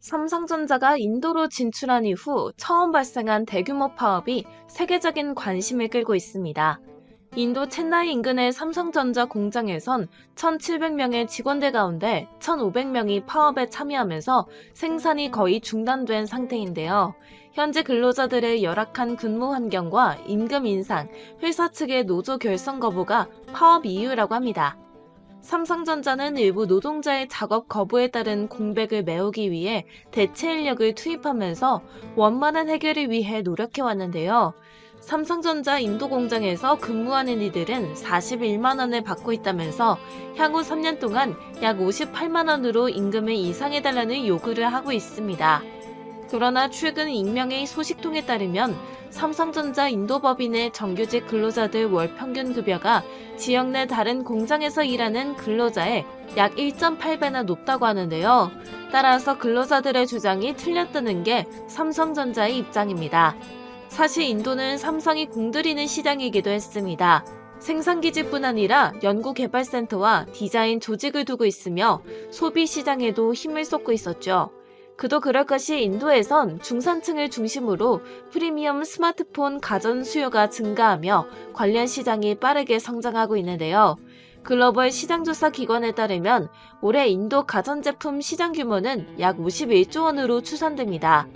삼성전자가 인도로 진출한 이후 처음 발생한 대규모 파업이 세계적인 관심을 끌고 있습니다. 인도 첸나이 인근의 삼성전자 공장에선 1,700명의 직원들 가운데 1,500명이 파업에 참여하면서 생산이 거의 중단된 상태인데요. 현재 근로자들의 열악한 근무 환경과 임금 인상, 회사 측의 노조 결성 거부가 파업 이유라고 합니다. 삼성전자는 일부 노동자의 작업 거부에 따른 공백을 메우기 위해 대체 인력을 투입하면서 원만한 해결을 위해 노력해왔는데요. 삼성전자 인도 공장에서 근무하는 이들은 41만 원을 받고 있다면서 향후 3년 동안 약 58만 원으로 임금을 이상해달라는 요구를 하고 있습니다. 그러나 최근 익명의 소식통에 따르면 삼성전자 인도법인의 정규직 근로자들 월 평균 급여가 지역 내 다른 공장에서 일하는 근로자의 약 1.8배나 높다고 하는데요. 따라서 근로자들의 주장이 틀렸다는 게 삼성전자의 입장입니다. 사실 인도는 삼성이 공들이는 시장이기도 했습니다. 생산기지뿐 아니라 연구개발센터와 디자인 조직을 두고 있으며 소비 시장에도 힘을 쏟고 있었죠. 그도 그럴 것이 인도에선 중산층을 중심으로 프리미엄 스마트폰 가전 수요가 증가하며 관련 시장이 빠르게 성장하고 있는데요. 글로벌 시장조사 기관에 따르면 올해 인도 가전제품 시장 규모는 약 51조 원으로 추산됩니다.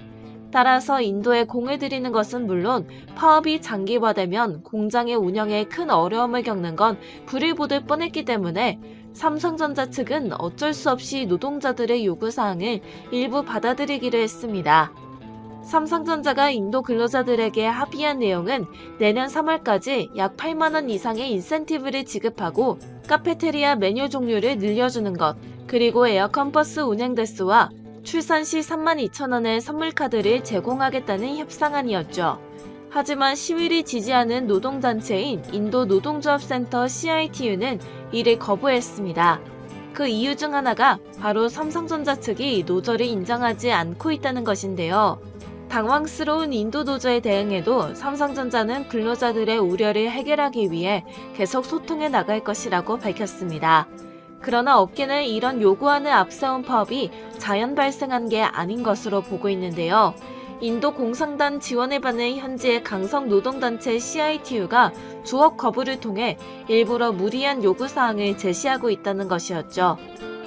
따라서 인도에 공을 들이는 것은 물론 파업이 장기화되면 공장의 운영에 큰 어려움을 겪는 건 불을 보듯 뻔했기 때문에 삼성전자 측은 어쩔 수 없이 노동자들의 요구사항을 일부 받아들이기로 했습니다. 삼성전자가 인도 근로자들에게 합의한 내용은 내년 3월까지 약 8만원 이상의 인센티브를 지급하고 카페테리아 메뉴 종류를 늘려주는 것, 그리고 에어컨 버스 운행 대수와 출산 시 3만 2천원의 선물카드를 제공하겠다는 협상안이었죠. 하지만 시위를 지지하는 노동단체인 인도 노동조합센터 CITU는 이를 거부했습니다. 그 이유 중 하나가 바로 삼성전자 측이 노조를 인정하지 않고 있다는 것인데요. 당황스러운 인도 노조에 대응해도 삼성전자는 근로자들의 우려를 해결하기 위해 계속 소통해 나갈 것이라고 밝혔습니다. 그러나 업계는 이런 요구안을 앞세운 파업이 자연 발생한 게 아닌 것으로 보고 있는데요. 인도 공상단 지원을 받는 현지의 강성 노동단체 CITU가 조업 거부를 통해 일부러 무리한 요구사항을 제시하고 있다는 것이었죠.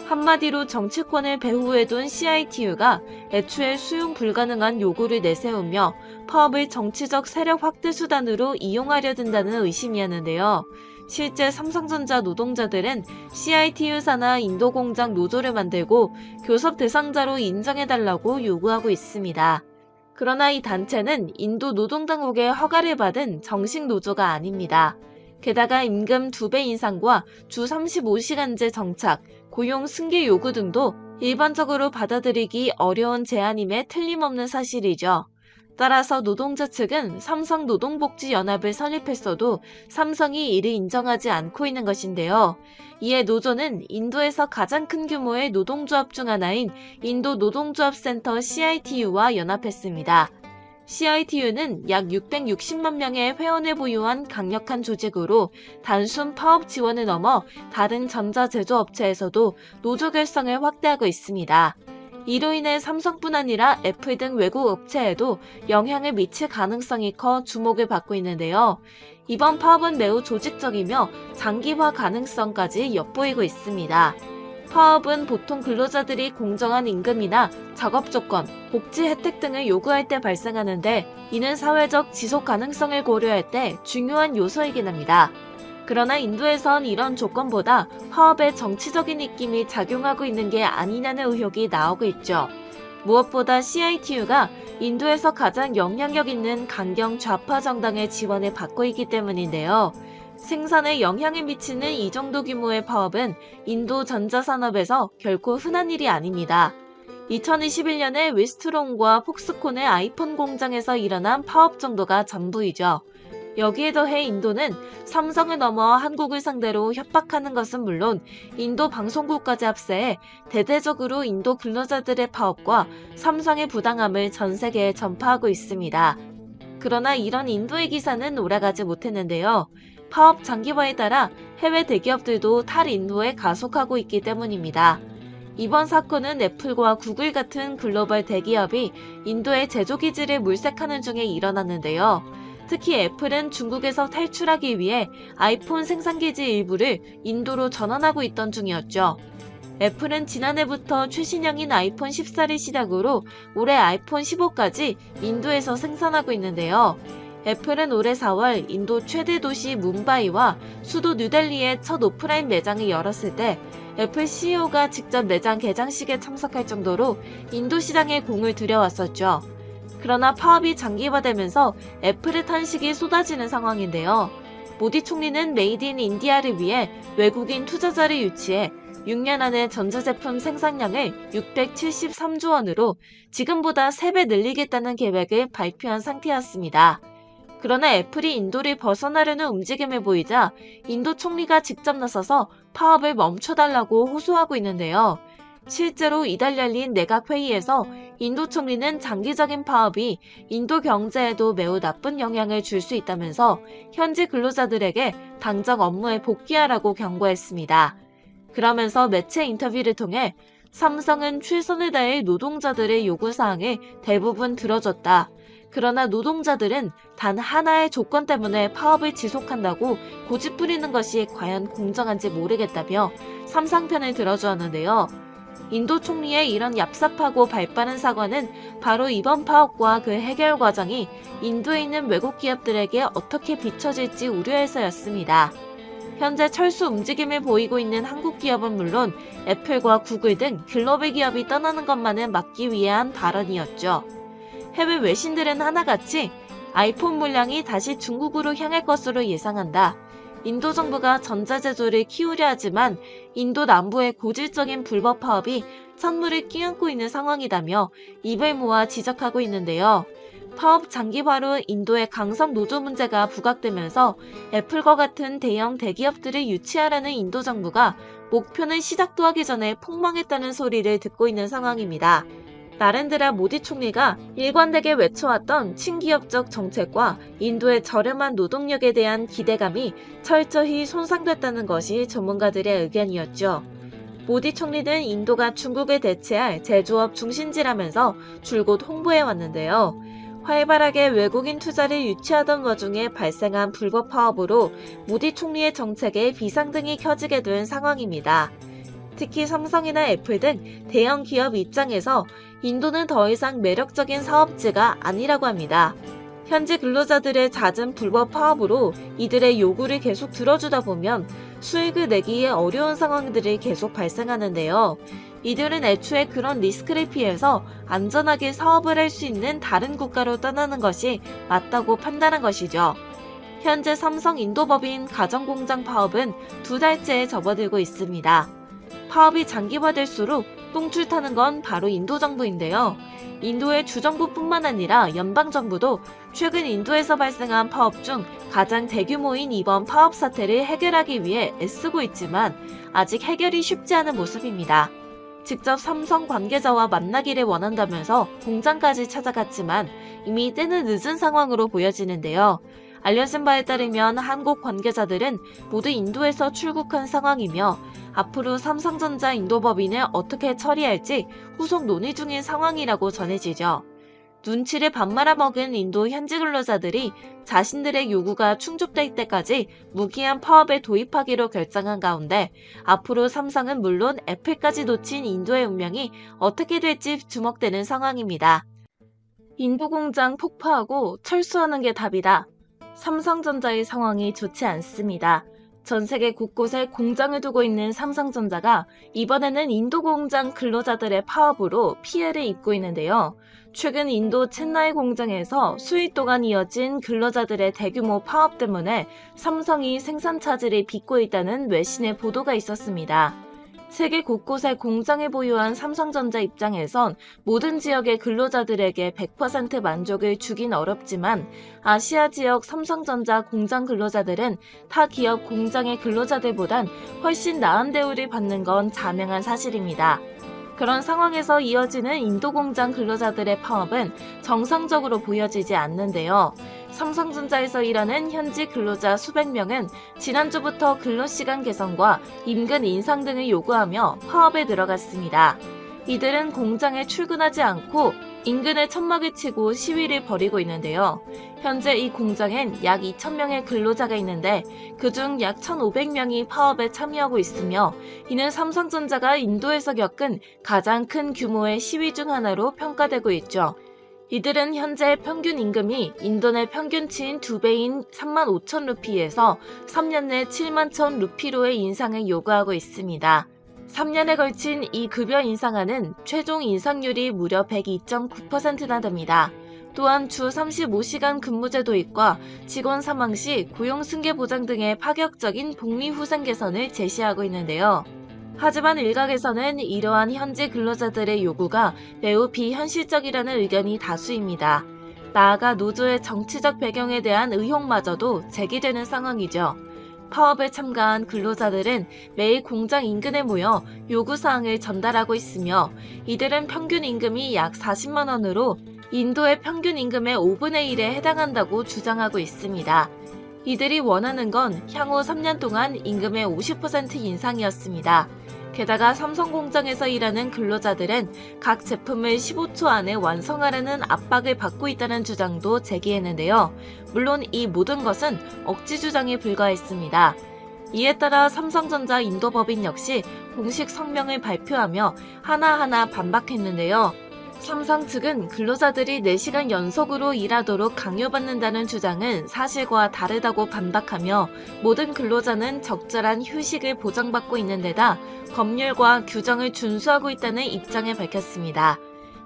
한마디로 정치권을 배후에 둔 CITU가 애초에 수용 불가능한 요구를 내세우며 파업을 정치적 세력 확대 수단으로 이용하려 든다는 의심이었는데요. 실제 삼성전자 노동자들은 CITU사나 인도공장 노조를 만들고 교섭 대상자로 인정해달라고 요구하고 있습니다. 그러나 이 단체는 인도 노동당국의 허가를 받은 정식 노조가 아닙니다. 게다가 임금 2배 인상과 주 35시간제 정착, 고용 승계 요구 등도 일반적으로 받아들이기 어려운 제안임에 틀림없는 사실이죠. 따라서 노동자 측은 삼성 노동복지연합을 설립했어도 삼성이 이를 인정하지 않고 있는 것인데요. 이에 노조는 인도에서 가장 큰 규모의 노동조합 중 하나인 인도 노동조합센터 CITU와 연합했습니다. CITU는 약 660만 명의 회원을 보유한 강력한 조직으로 단순 파업 지원을 넘어 다른 전자제조업체에서도 노조 결성을 확대하고 있습니다. 이로 인해 삼성뿐 아니라 애플 등 외국 업체에도 영향을 미칠 가능성이 커 주목을 받고 있는데요. 이번 파업은 매우 조직적이며 장기화 가능성까지 엿보이고 있습니다. 파업은 보통 근로자들이 공정한 임금이나 작업 조건, 복지 혜택 등을 요구할 때 발생하는데 이는 사회적 지속 가능성을 고려할 때 중요한 요소이긴 합니다. 그러나 인도에선 이런 조건보다 파업에 정치적인 느낌이 작용하고 있는 게 아니냐는 의혹이 나오고 있죠. 무엇보다 CITU가 인도에서 가장 영향력 있는 강경 좌파 정당의 지원을 받고 있기 때문인데요. 생산에 영향을 미치는 이 정도 규모의 파업은 인도 전자산업에서 결코 흔한 일이 아닙니다. 2021년에 웨스트론과 폭스콘의 아이폰 공장에서 일어난 파업 정도가 전부이죠. 여기에 더해 인도는 삼성을 넘어 한국을 상대로 협박하는 것은 물론 인도 방송국까지 합세해 대대적으로 인도 근로자들의 파업과 삼성의 부당함을 전 세계에 전파하고 있습니다. 그러나 이런 인도의 기사는 오래가지 못했는데요. 파업 장기화에 따라 해외 대기업들도 탈인도에 가속하고 있기 때문입니다. 이번 사건은 애플과 구글 같은 글로벌 대기업이 인도의 제조 기지를 물색하는 중에 일어났는데요. 특히 애플은 중국에서 탈출하기 위해 아이폰 생산기지 일부를 인도로 전환하고 있던 중이었죠. 애플은 지난해부터 최신형인 아이폰 14를 시작으로 올해 아이폰 15까지 인도에서 생산하고 있는데요. 애플은 올해 4월 인도 최대 도시 뭄바이와 수도 뉴델리의 첫 오프라인 매장을 열었을 때 애플 CEO가 직접 매장 개장식에 참석할 정도로 인도 시장에 공을 들여왔었죠. 그러나 파업이 장기화되면서 애플의 탄식이 쏟아지는 상황인데요. 모디 총리는 메이드 인 인디아를 위해 외국인 투자자를 유치해 6년 안에 전자제품 생산량을 673조 원으로 지금보다 3배 늘리겠다는 계획을 발표한 상태였습니다. 그러나 애플이 인도를 벗어나려는 움직임을 보이자 인도 총리가 직접 나서서 파업을 멈춰달라고 호소하고 있는데요. 실제로 이달 열린 내각 회의에서 인도 총리는 장기적인 파업이 인도 경제에도 매우 나쁜 영향을 줄 수 있다면서 현지 근로자들에게 당장 업무에 복귀하라고 경고했습니다. 그러면서 매체 인터뷰를 통해 삼성은 최선을 다해 노동자들의 요구사항을 대부분 들어줬다. 그러나 노동자들은 단 하나의 조건 때문에 파업을 지속한다고 고집부리는 것이 과연 공정한지 모르겠다며 삼성 편을 들어주었는데요. 인도 총리의 이런 얍삽하고 발빠른 사과는 바로 이번 파업과 그 해결 과정이 인도에 있는 외국 기업들에게 어떻게 비춰질지 우려해서였습니다. 현재 철수 움직임을 보이고 있는 한국 기업은 물론 애플과 구글 등 글로벌 기업이 떠나는 것만은 막기 위해 한 발언이었죠. 해외 외신들은 하나같이 아이폰 물량이 다시 중국으로 향할 것으로 예상한다. 인도 정부가 전자제조를 키우려 하지만 인도 남부의 고질적인 불법 파업이 찬물을 끼얹고 있는 상황이다며 입을 모아 지적하고 있는데요. 파업 장기화로 인도의 강성 노조 문제가 부각되면서 애플과 같은 대형 대기업들을 유치하라는 인도 정부가 목표는 시작도 하기 전에 폭망했다는 소리를 듣고 있는 상황입니다. 나렌드라 모디 총리가 일관되게 외쳐왔던 친기업적 정책과 인도의 저렴한 노동력에 대한 기대감이 철저히 손상됐다는 것이 전문가들의 의견이었죠. 모디 총리는 인도가 중국을 대체할 제조업 중심지라면서 줄곧 홍보해왔는데요. 활발하게 외국인 투자를 유치하던 와중에 발생한 불법 파업으로 모디 총리의 정책에 비상등이 켜지게 된 상황입니다. 특히 삼성이나 애플 등 대형 기업 입장에서 인도는 더 이상 매력적인 사업지가 아니라고 합니다. 현지 근로자들의 잦은 불법 파업으로 이들의 요구를 계속 들어주다 보면 수익을 내기에 어려운 상황들이 계속 발생하는데요. 이들은 애초에 그런 리스크를 피해서 안전하게 사업을 할 수 있는 다른 국가로 떠나는 것이 맞다고 판단한 것이죠. 현재 삼성 인도법인 가정공장 파업은 두 달째에 접어들고 있습니다. 파업이 장기화될수록 똥줄 타는 건 바로 인도 정부인데요. 인도의 주정부뿐만 아니라 연방정부도 최근 인도에서 발생한 파업 중 가장 대규모인 이번 파업 사태를 해결하기 위해 애쓰고 있지만 아직 해결이 쉽지 않은 모습입니다. 직접 삼성 관계자와 만나기를 원한다면서 공장까지 찾아갔지만 이미 때는 늦은 상황으로 보여지는데요. 알려진 바에 따르면 한국 관계자들은 모두 인도에서 출국한 상황이며 앞으로 삼성전자 인도법인을 어떻게 처리할지 후속 논의 중인 상황이라고 전해지죠. 눈치를 밥 말아먹은 인도 현지 근로자들이 자신들의 요구가 충족될 때까지 무기한 파업에 도입하기로 결정한 가운데 앞으로 삼성은 물론 애플까지 놓친 인도의 운명이 어떻게 될지 주목되는 상황입니다. 인도 공장 폭파하고 철수하는 게 답이다. 삼성전자의 상황이 좋지 않습니다. 전 세계 곳곳에 공장을 두고 있는 삼성전자가 이번에는 인도 공장 근로자들의 파업으로 피해를 입고 있는데요. 최근 인도 첸나이 공장에서 수일 동안 이어진 근로자들의 대규모 파업 때문에 삼성이 생산 차질을 빚고 있다는 외신의 보도가 있었습니다. 세계 곳곳에 공장을 보유한 삼성전자 입장에선 모든 지역의 근로자들에게 100% 만족을 주긴 어렵지만 아시아 지역 삼성전자 공장 근로자들은 타 기업 공장의 근로자들보단 훨씬 나은 대우를 받는 건 자명한 사실입니다. 그런 상황에서 이어지는 인도 공장 근로자들의 파업은 정상적으로 보여지지 않는데요. 삼성전자에서 일하는 현지 근로자 수백 명은 지난주부터 근로시간 개선과 임금 인상 등을 요구하며 파업에 들어갔습니다. 이들은 공장에 출근하지 않고 인근에 천막을 치고 시위를 벌이고 있는데요. 현재 이 공장엔 약 2,000명의 근로자가 있는데 그중 약 1,500명이 파업에 참여하고 있으며 이는 삼성전자가 인도에서 겪은 가장 큰 규모의 시위 중 하나로 평가되고 있죠. 이들은 현재 평균 임금이 인도 내 평균치인 2배인 3만 5천 루피에서 3년 내 7만 천 루피로의 인상을 요구하고 있습니다. 3년에 걸친 이 급여 인상안은 최종 인상률이 무려 102.9%나 됩니다. 또한 주 35시간 근무제 도입과 직원 사망 시 고용 승계 보장 등의 파격적인 복리 후생 개선을 제시하고 있는데요. 하지만 일각에서는 이러한 현지 근로자들의 요구가 매우 비현실적이라는 의견이 다수입니다. 나아가 노조의 정치적 배경에 대한 의혹마저도 제기되는 상황이죠. 파업에 참가한 근로자들은 매일 공장 인근에 모여 요구사항을 전달하고 있으며 이들은 평균 임금이 약 40만 원으로 인도의 평균 임금의 5분의 1에 해당한다고 주장하고 있습니다. 이들이 원하는 건 향후 3년 동안 임금의 50% 인상이었습니다. 게다가 삼성 공장에서 일하는 근로자들은 각 제품을 15초 안에 완성하라는 압박을 받고 있다는 주장도 제기했는데요. 물론 이 모든 것은 억지 주장에 불과했습니다. 이에 따라 삼성전자 인도법인 역시 공식 성명을 발표하며 하나하나 반박했는데요. 삼성 측은 근로자들이 4시간 연속으로 일하도록 강요받는다는 주장은 사실과 다르다고 반박하며 모든 근로자는 적절한 휴식을 보장받고 있는 데다 법률과 규정을 준수하고 있다는 입장을 밝혔습니다.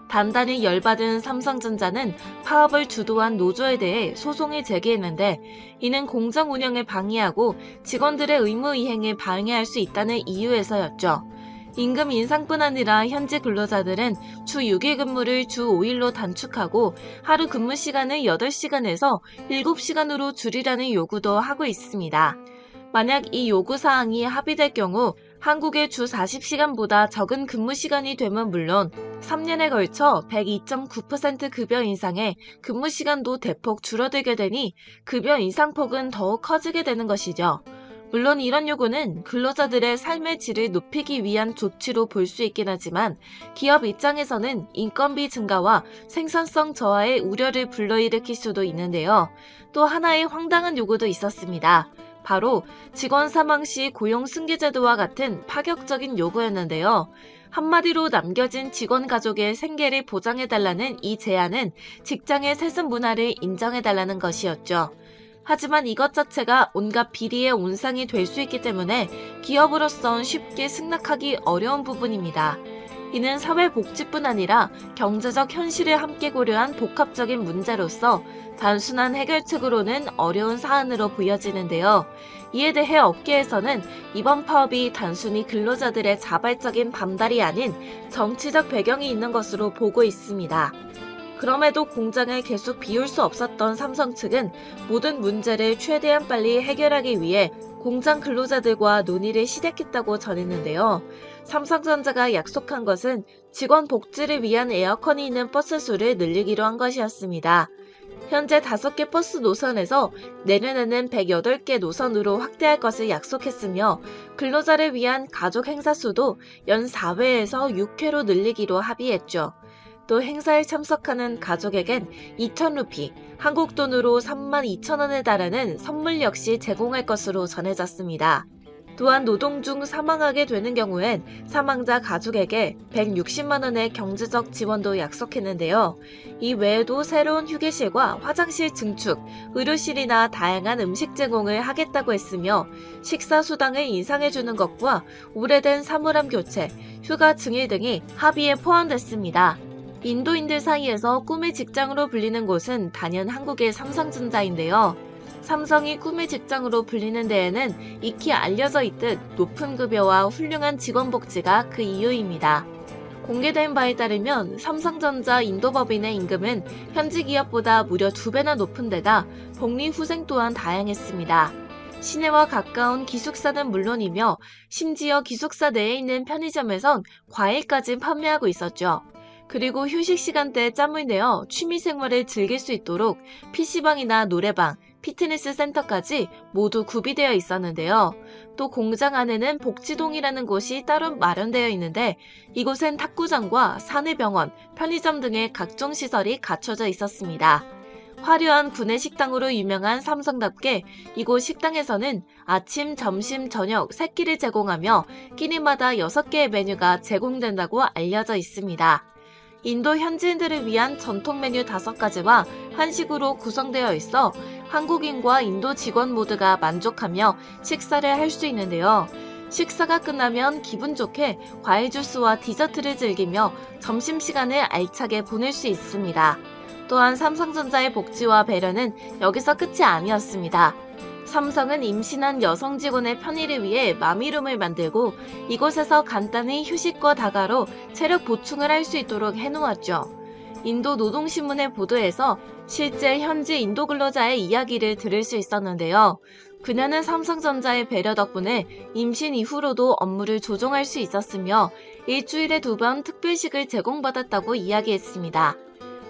단단히 열받은 삼성전자는 파업을 주도한 노조에 대해 소송을 제기했는데 이는 공장 운영을 방해하고 직원들의 의무 이행을 방해할 수 있다는 이유에서였죠. 임금 인상뿐 아니라 현지 근로자들은 주 6일 근무를 주 5일로 단축하고 하루 근무 시간을 8시간에서 7시간으로 줄이라는 요구도 하고 있습니다. 만약 이 요구사항이 합의될 경우 한국의 주 40시간보다 적은 근무 시간이 되면 물론 3년에 걸쳐 102.9% 급여 인상에 근무 시간도 대폭 줄어들게 되니 급여 인상폭은 더욱 커지게 되는 것이죠. 물론 이런 요구는 근로자들의 삶의 질을 높이기 위한 조치로 볼 수 있긴 하지만 기업 입장에서는 인건비 증가와 생산성 저하의 우려를 불러일으킬 수도 있는데요. 또 하나의 황당한 요구도 있었습니다. 바로 직원 사망 시 고용 승계 제도와 같은 파격적인 요구였는데요. 한마디로 남겨진 직원 가족의 생계를 보장해달라는 이 제안은 직장의 세습 문화를 인정해달라는 것이었죠. 하지만 이것 자체가 온갖 비리의 온상이 될 수 있기 때문에 기업으로선 쉽게 승낙하기 어려운 부분입니다. 이는 사회복지뿐 아니라 경제적 현실을 함께 고려한 복합적인 문제로서 단순한 해결책으로는 어려운 사안으로 보여지는데요. 이에 대해 업계에서는 이번 파업이 단순히 근로자들의 자발적인 반발이 아닌 정치적 배경이 있는 것으로 보고 있습니다. 그럼에도 공장을 계속 비울 수 없었던 삼성 측은 모든 문제를 최대한 빨리 해결하기 위해 공장 근로자들과 논의를 시작했다고 전했는데요. 삼성전자가 약속한 것은 직원 복지를 위한 에어컨이 있는 버스 수를 늘리기로 한 것이었습니다. 현재 5개 버스 노선에서 내년에는 108개 노선으로 확대할 것을 약속했으며 근로자를 위한 가족 행사 수도 연 4회에서 6회로 늘리기로 합의했죠. 또 행사에 참석하는 가족에겐 2,000루피, 한국 돈으로 3만 2천 원에 달하는 선물 역시 제공할 것으로 전해졌습니다. 또한 노동 중 사망하게 되는 경우엔 사망자 가족에게 160만 원의 경제적 지원도 약속했는데요. 이 외에도 새로운 휴게실과 화장실 증축, 의료실이나 다양한 음식 제공을 하겠다고 했으며 식사 수당을 인상해 주는 것과 오래된 사물함 교체, 휴가 증일 등이 합의에 포함됐습니다. 인도인들 사이에서 꿈의 직장으로 불리는 곳은 단연 한국의 삼성전자인데요. 삼성이 꿈의 직장으로 불리는 데에는 익히 알려져 있듯 높은 급여와 훌륭한 직원 복지가 그 이유입니다. 공개된 바에 따르면 삼성전자 인도법인의 임금은 현지 기업보다 무려 두 배나 높은 데다 복리 후생 또한 다양했습니다. 시내와 가까운 기숙사는 물론이며 심지어 기숙사 내에 있는 편의점에선 과일까지 판매하고 있었죠. 그리고 휴식 시간대에 짬을 내어 취미 생활을 즐길 수 있도록 PC방이나 노래방, 피트니스 센터까지 모두 구비되어 있었는데요. 또 공장 안에는 복지동이라는 곳이 따로 마련되어 있는데 이곳엔 탁구장과 사내병원, 편의점 등의 각종 시설이 갖춰져 있었습니다. 화려한 구내 식당으로 유명한 삼성답게 이곳 식당에서는 아침, 점심, 저녁 세끼를 제공하며 끼니마다 6개의 메뉴가 제공된다고 알려져 있습니다. 인도 현지인들을 위한 전통 메뉴 5가지와 한식으로 구성되어 있어 한국인과 인도 직원 모두가 만족하며 식사를 할 수 있는데요. 식사가 끝나면 기분 좋게 과일 주스와 디저트를 즐기며 점심시간을 알차게 보낼 수 있습니다. 또한 삼성전자의 복지와 배려는 여기서 끝이 아니었습니다. 삼성은 임신한 여성 직원의 편의를 위해 마미룸을 만들고 이곳에서 간단히 휴식과 다가로 체력 보충을 할 수 있도록 해놓았죠. 인도 노동신문의 보도에서 실제 현지 인도 근로자의 이야기를 들을 수 있었는데요. 그녀는 삼성전자의 배려 덕분에 임신 이후로도 업무를 조정할 수 있었으며 일주일에 두 번 특별식을 제공받았다고 이야기했습니다.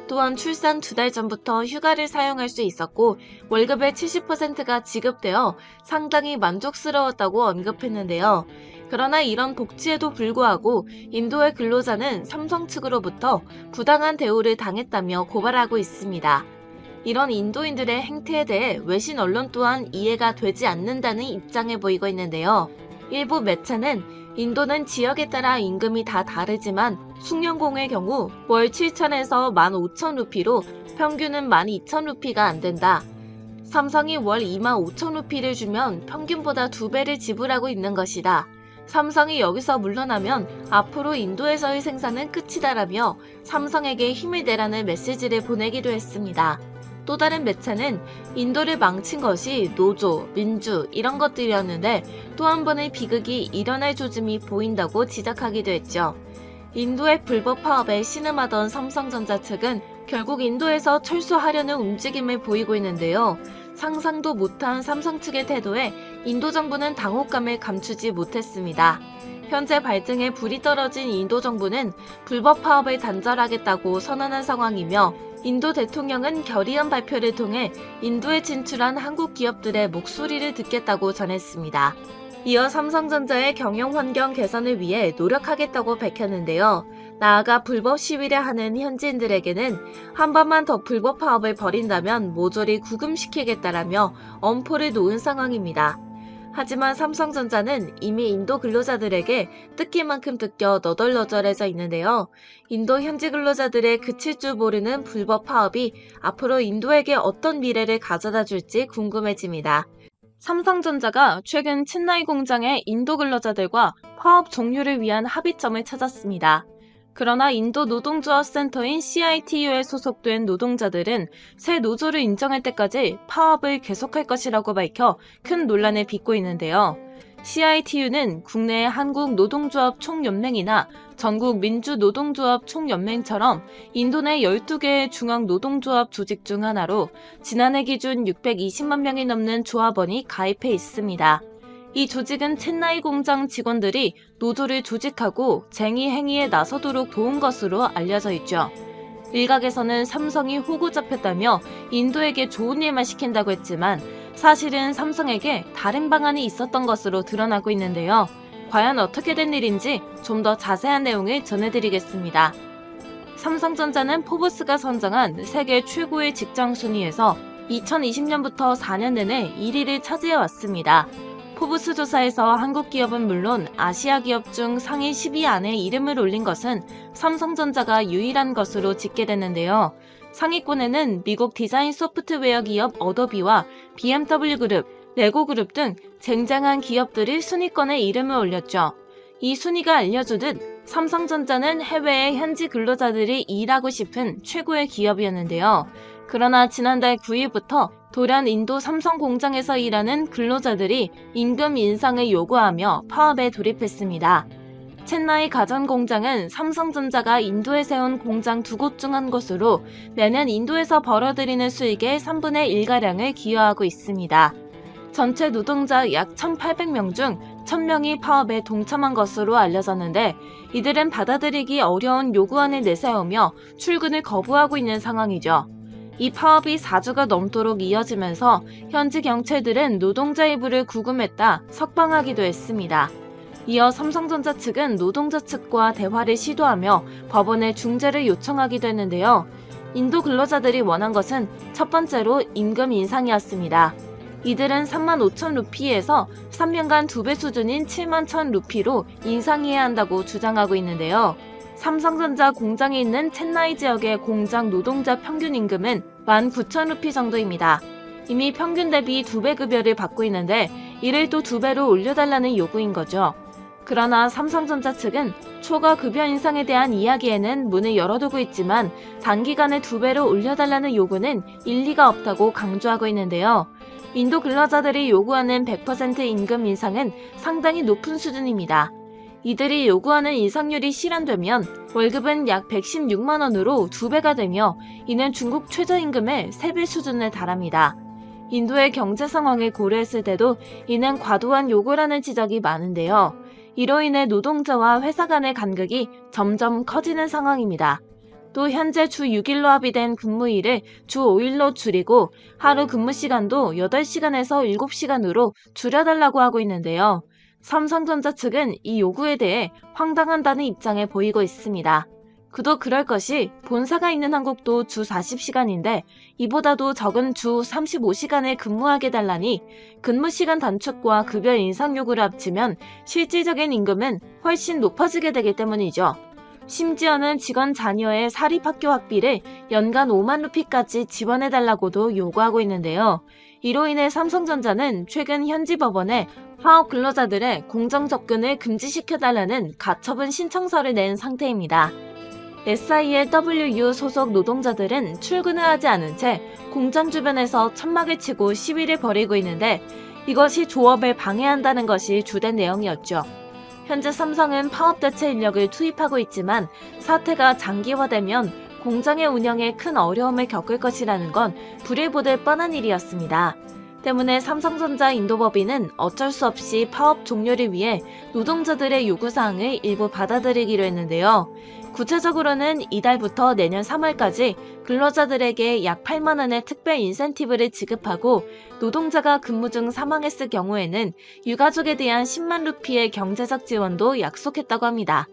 또한 출산 두 달 전부터 휴가를 사용할 수 있었고 월급의 70%가 지급되어 상당히 만족스러웠다고 언급했는데요. 그러나 이런 복지에도 불구하고 인도의 근로자는 삼성 측으로부터 부당한 대우를 당했다며 고발하고 있습니다. 이런 인도인들의 행태에 대해 외신 언론 또한 이해가 되지 않는다는 입장을 보이고 있는데요. 일부 매체는 인도는 지역에 따라 임금이 다 다르지만 숙련공의 경우 월 7천에서 15,000 루피로 평균은 12,000 루피가 안 된다. 삼성이 월 2만 5천 루피를 주면 평균보다 두 배를 지불하고 있는 것이다. 삼성이 여기서 물러나면 앞으로 인도에서의 생산은 끝이다라며 삼성에게 힘을 내라는 메시지를 보내기도 했습니다. 또 다른 매체는 인도를 망친 것이 노조, 민주 이런 것들이었는데 또 한 번의 비극이 일어날 조짐이 보인다고 지적하기도 했죠. 인도의 불법 파업에 신음하던 삼성전자 측은 결국 인도에서 철수하려는 움직임을 보이고 있는데요. 상상도 못한 삼성 측의 태도에 인도 정부는 당혹감을 감추지 못했습니다. 현재 발등에 불이 떨어진 인도 정부는 불법 파업을 단절하겠다고 선언한 상황이며 인도 대통령은 결의안 발표를 통해 인도에 진출한 한국 기업들의 목소리를 듣겠다고 전했습니다. 이어 삼성전자의 경영 환경 개선을 위해 노력하겠다고 밝혔는데요. 나아가 불법 시위를 하는 현지인들에게는 한 번만 더 불법 파업을 벌인다면 모조리 구금시키겠다라며 엄포를 놓은 상황입니다. 하지만 삼성전자는 이미 인도 근로자들에게 뜯길 만큼 뜯겨 너덜너덜해져 있는데요. 인도 현지 근로자들의 그칠 줄 모르는 불법 파업이 앞으로 인도에게 어떤 미래를 가져다 줄지 궁금해집니다. 삼성전자가 최근 츤나이 공장의 인도 근로자들과 파업 종료를 위한 합의점을 찾았습니다. 그러나 인도 노동조합 센터인 CITU에 소속된 노동자들은 새 노조를 인정할 때까지 파업을 계속할 것이라고 밝혀 큰 논란을 빚고 있는데요. CITU는 국내 한국 노동조합 총연맹이나 전국 민주노동조합 총연맹처럼 인도 내 12개의 중앙 노동조합 조직 중 하나로 지난해 기준 620만 명이 넘는 조합원이 가입해 있습니다. 이 조직은 첸나이 공장 직원들이 노조를 조직하고 쟁의 행위에 나서도록 도운 것으로 알려져 있죠. 일각에서는 삼성이 호구 잡혔다며 인도에게 좋은 일만 시킨다고 했지만 사실은 삼성에게 다른 방안이 있었던 것으로 드러나고 있는데요. 과연 어떻게 된 일인지 좀 더 자세한 내용을 전해드리겠습니다. 삼성전자는 포브스가 선정한 세계 최고의 직장 순위에서 2020년부터 4년 내내 1위를 차지해 왔습니다. 포브스 조사에서 한국 기업은 물론 아시아 기업 중 상위 10위 안에 이름을 올린 것은 삼성전자가 유일한 것으로 집계됐는데요. 상위권에는 미국 디자인 소프트웨어 기업 어도비와 BMW 그룹, 레고 그룹 등 쟁쟁한 기업들이 순위권에 이름을 올렸죠. 이 순위가 알려주듯 삼성전자는 해외의 현지 근로자들이 일하고 싶은 최고의 기업이었는데요. 그러나 지난달 9일부터 돌연 인도 삼성 공장에서 일하는 근로자들이 임금 인상을 요구하며 파업에 돌입했습니다. 첸나이 가전 공장은 삼성전자가 인도에 세운 공장 두 곳 중 한 곳으로 매년 인도에서 벌어들이는 수익의 3분의 1가량을 기여하고 있습니다. 전체 노동자 약 1,800명 중 4천 명이 파업에 동참한 것으로 알려졌는데 이들은 받아들이기 어려운 요구안을 내세우며 출근을 거부하고 있는 상황이죠. 이 파업이 4주가 넘도록 이어지면서 현지 경찰들은 노동자의 부를 구금했다 석방하기도 했습니다. 이어 삼성전자 측은 노동자 측과 대화를 시도하며 법원에 중재를 요청하기도 했는데요. 인도 근로자들이 원한 것은 첫 번째로 임금 인상이었습니다. 이들은 3만 5천 루피에서 3년간 두 배 수준인 7만 천 루피로 인상해야 한다고 주장하고 있는데요. 삼성전자 공장에 있는 첸나이 지역의 공장 노동자 평균 임금은 19,000루피 정도입니다. 이미 평균 대비 두배 급여를 받고 있는데 이를 또두 배로 올려달라는 요구인 거죠. 그러나 삼성전자 측은 초과 급여 인상에 대한 이야기에는 문을 열어두고 있지만 단기간에 두 배로 올려달라는 요구는 일리가 없다고 강조하고 있는데요. 인도 근로자들이 요구하는 100% 임금 인상은 상당히 높은 수준입니다. 이들이 요구하는 인상률이 실현되면 월급은 약 116만 원으로 두 배가 되며 이는 중국 최저임금의 3배 수준에 달합니다. 인도의 경제 상황을 고려했을 때도 이는 과도한 요구라는 지적이 많은데요. 이로 인해 노동자와 회사 간의 간극이 점점 커지는 상황입니다. 또 현재 주 6일로 합의된 근무일을 주 5일로 줄이고 하루 근무 시간도 8시간에서 7시간으로 줄여달라고 하고 있는데요. 삼성전자 측은 이 요구에 대해 황당한다는 입장을 보이고 있습니다. 그도 그럴 것이 본사가 있는 한국도 주 40시간인데 이보다도 적은 주 35시간을 근무하게 달라니 근무 시간 단축과 급여 인상 요구를 합치면 실질적인 임금은 훨씬 높아지게 되기 때문이죠. 심지어는 직원 자녀의 사립학교 학비를 연간 5만 루피까지 지원해달라고도 요구하고 있는데요. 이로 인해 삼성전자는 최근 현지 법원에 파업 근로자들의 공정 접근을 금지시켜달라는 가처분 신청서를 낸 상태입니다. SILWU 소속 노동자들은 출근을 하지 않은 채 공장 주변에서 천막을 치고 시위를 벌이고 있는데 이것이 조업을 방해한다는 것이 주된 내용이었죠. 현재 삼성은 파업 대체 인력을 투입하고 있지만 사태가 장기화되면 공장의 운영에 큰 어려움을 겪을 것이라는 건 불을 보듯 뻔한 일이었습니다. 때문에 삼성전자 인도법인은 어쩔 수 없이 파업 종료를 위해 노동자들의 요구사항을 일부 받아들이기로 했는데요. 구체적으로는 이달부터 내년 3월까지 근로자들에게 약 8만 원의 특별 인센티브를 지급하고 노동자가 근무 중 사망했을 경우에는 유가족에 대한 10만 루피의 경제적 지원도 약속했다고 합니다.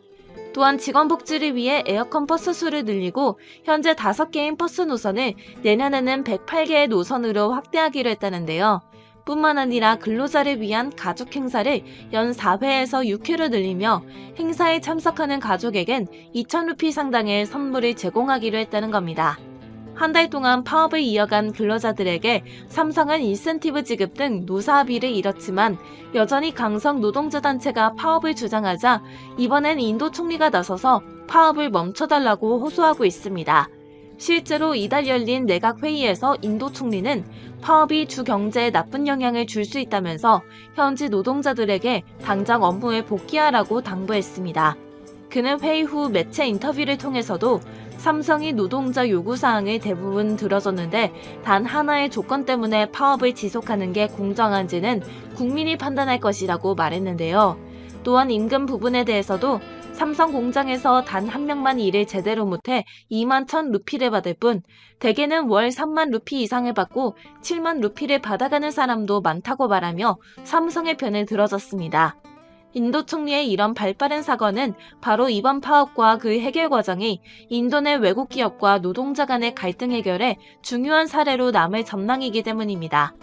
또한 직원 복지를 위해 에어컨 버스 수를 늘리고 현재 5개인 버스 노선을 내년에는 108개의 노선으로 확대하기로 했다는데요. 뿐만 아니라 근로자를 위한 가족 행사를 연 4회에서 6회로 늘리며 행사에 참석하는 가족에겐 2,000루피 상당의 선물을 제공하기로 했다는 겁니다. 한 달 동안 파업을 이어간 근로자들에게 삼성은 인센티브 지급 등 노사 합의를 이뤘지만 여전히 강성 노동자 단체가 파업을 주장하자 이번엔 인도 총리가 나서서 파업을 멈춰달라고 호소하고 있습니다. 실제로 이달 열린 내각 회의에서 인도 총리는 파업이 주 경제에 나쁜 영향을 줄 수 있다면서 현지 노동자들에게 당장 업무에 복귀하라고 당부했습니다. 그는 회의 후 매체 인터뷰를 통해서도 삼성이 노동자 요구사항을 대부분 들어줬는데 단 하나의 조건 때문에 파업을 지속하는 게 공정한지는 국민이 판단할 것이라고 말했는데요. 또한 임금 부분에 대해서도 삼성 공장에서 단 한 명만 일을 제대로 못해 2만 천 루피를 받을 뿐 대개는 월 3만 루피 이상을 받고 7만 루피를 받아가는 사람도 많다고 말하며 삼성의 편을 들어줬습니다. 인도 총리의 이런 발빠른 사과는 바로 이번 파업과 그 해결 과정이 인도 내 외국 기업과 노동자 간의 갈등 해결에 중요한 사례로 남을 전망이기 때문입니다.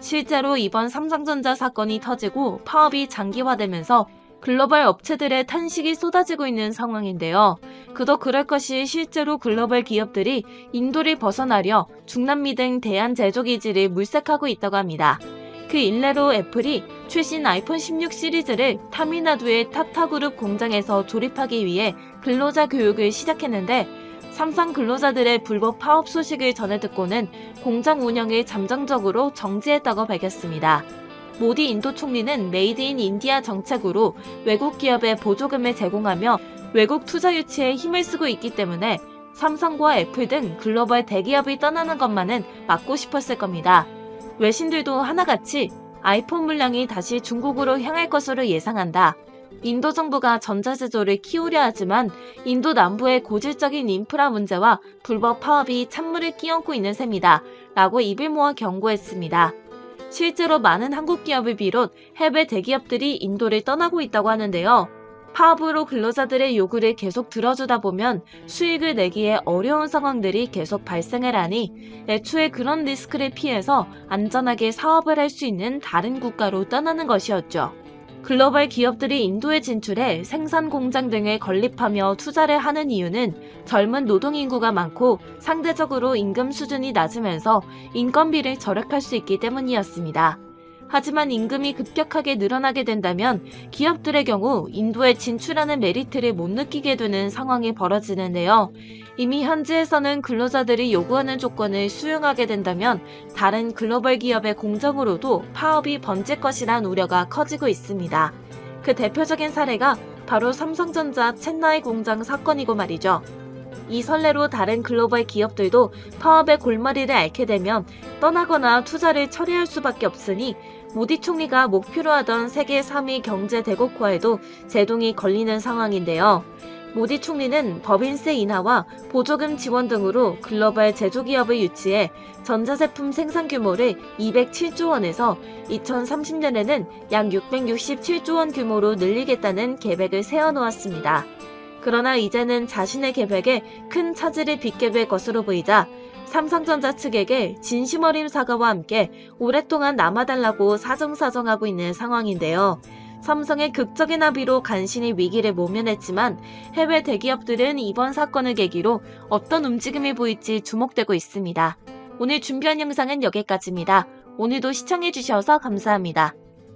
실제로 이번 삼성전자 사건이 터지고 파업이 장기화되면서 글로벌 업체들의 탄식이 쏟아지고 있는 상황인데요. 그도 그럴 것이 실제로 글로벌 기업들이 인도를 벗어나려 중남미 등 대한 제조 기지를 물색하고 있다고 합니다. 그 일례로 애플이 최신 아이폰 16 시리즈를 타미나두의 타타그룹 공장에서 조립하기 위해 근로자 교육을 시작했는데 삼성 근로자들의 불법 파업 소식을 전해 듣고는 공장 운영을 잠정적으로 정지했다고 밝혔습니다. 모디 인도 총리는 메이드 인 인디아 정책으로 외국 기업에 보조금을 제공하며 외국 투자 유치에 힘을 쓰고 있기 때문에 삼성과 애플 등 글로벌 대기업이 떠나는 것만은 막고 싶었을 겁니다. 외신들도 하나같이 아이폰 물량이 다시 중국으로 향할 것으로 예상한다. 인도 정부가 전자제조를 키우려 하지만 인도 남부의 고질적인 인프라 문제와 불법 파업이 찬물을 끼얹고 있는 셈이다. 라고 입을 모아 경고했습니다. 실제로 많은 한국 기업을 비롯 해외 대기업들이 인도를 떠나고 있다고 하는데요. 파업으로 근로자들의 요구를 계속 들어주다 보면 수익을 내기에 어려운 상황들이 계속 발생을 하니 애초에 그런 리스크를 피해서 안전하게 사업을 할 수 있는 다른 국가로 떠나는 것이었죠. 글로벌 기업들이 인도에 진출해 생산 공장 등을 건립하며 투자를 하는 이유는 젊은 노동 인구가 많고 상대적으로 임금 수준이 낮으면서 인건비를 절약할 수 있기 때문이었습니다. 하지만 임금이 급격하게 늘어나게 된다면 기업들의 경우 인도에 진출하는 메리트를 못 느끼게 되는 상황이 벌어지는데요. 이미 현지에서는 근로자들이 요구하는 조건을 수용하게 된다면 다른 글로벌 기업의 공정으로도 파업이 번질 것이란 우려가 커지고 있습니다. 그 대표적인 사례가 바로 삼성전자 첸나이 공장 사건이고 말이죠. 이 선례로 다른 글로벌 기업들도 파업의 골머리를 앓게 되면 떠나거나 투자를 처리할 수밖에 없으니 모디 총리가 목표로 하던 세계 3위 경제 대국화에도 제동이 걸리는 상황인데요. 모디 총리는 법인세 인하와 보조금 지원 등으로 글로벌 제조기업을 유치해 전자제품 생산 규모를 207조 원에서 2030년에는 약 667조 원 규모로 늘리겠다는 계획을 세워놓았습니다. 그러나 이제는 자신의 계획에 큰 차질을 빚게 될 것으로 보이자 삼성전자 측에게 진심 어린 사과와 함께 오랫동안 남아달라고 사정사정하고 있는 상황인데요. 삼성의 극적인 합의로 간신히 위기를 모면했지만 해외 대기업들은 이번 사건을 계기로 어떤 움직임이 보일지 주목되고 있습니다. 오늘 준비한 영상은 여기까지입니다. 오늘도 시청해주셔서 감사합니다.